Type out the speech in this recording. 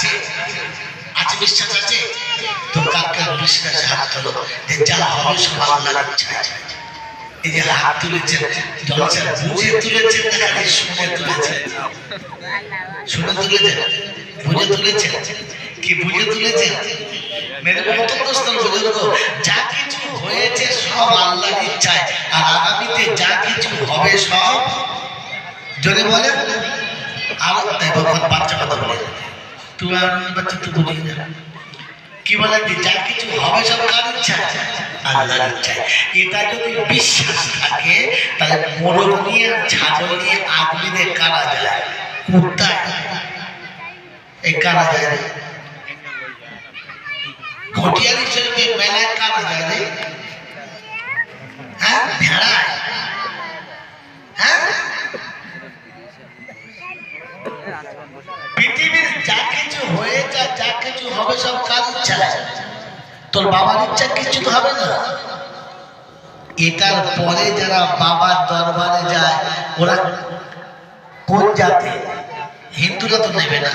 আছে? আছে বিশ্বাস আছে? তো কাকা বিশ্বাসে হাত তোলো। যে যা হবে, সব আল্লাহর ইচ্ছা এই যে হাত তুলেছেন জলসা বুঝে তুলেছেন, না খালি শুনে তুলেছেন? শুনে তুলেছেন? বুঝে তুলেছেন? কি বুঝে তুলেছেন? মেরে মতগ্রস্ত বুজুর্গ যা কিছু হয়েছে সব আল্লাহর ইচ্ছায়, আর আগামীতে যা কিছু হবে সব? জোরে বলেন। আর বাচ্চা কথা বলে তুমি আর বাচ্চা তো বুঝি না কি বলে যা কিছু হবে সব কার ইচ্ছায় আল্লাহর ইচ্ছায় এটা যদি বিশ্বাস থাকে, তাহলে মোরগ নিয়ে ছাগল নিয়ে আগুনে কারা যায়? কুত্তা। এই কারা যায় রে? ঘটিয়ারি শরীফে মেলায় কারা যায় রে? হ্যাঁ? ভেড়ায়? হ্যাঁ? পৃথিবীর যা যা কিছু হবে সব কার ইচ্ছা তোর বাবার ইচ্ছা কিছু তো হবে না। এটার পরে যারা বাবার দরবারে যায়, ওরা কোন জাতি? হিন্দুরা তো নেবে না।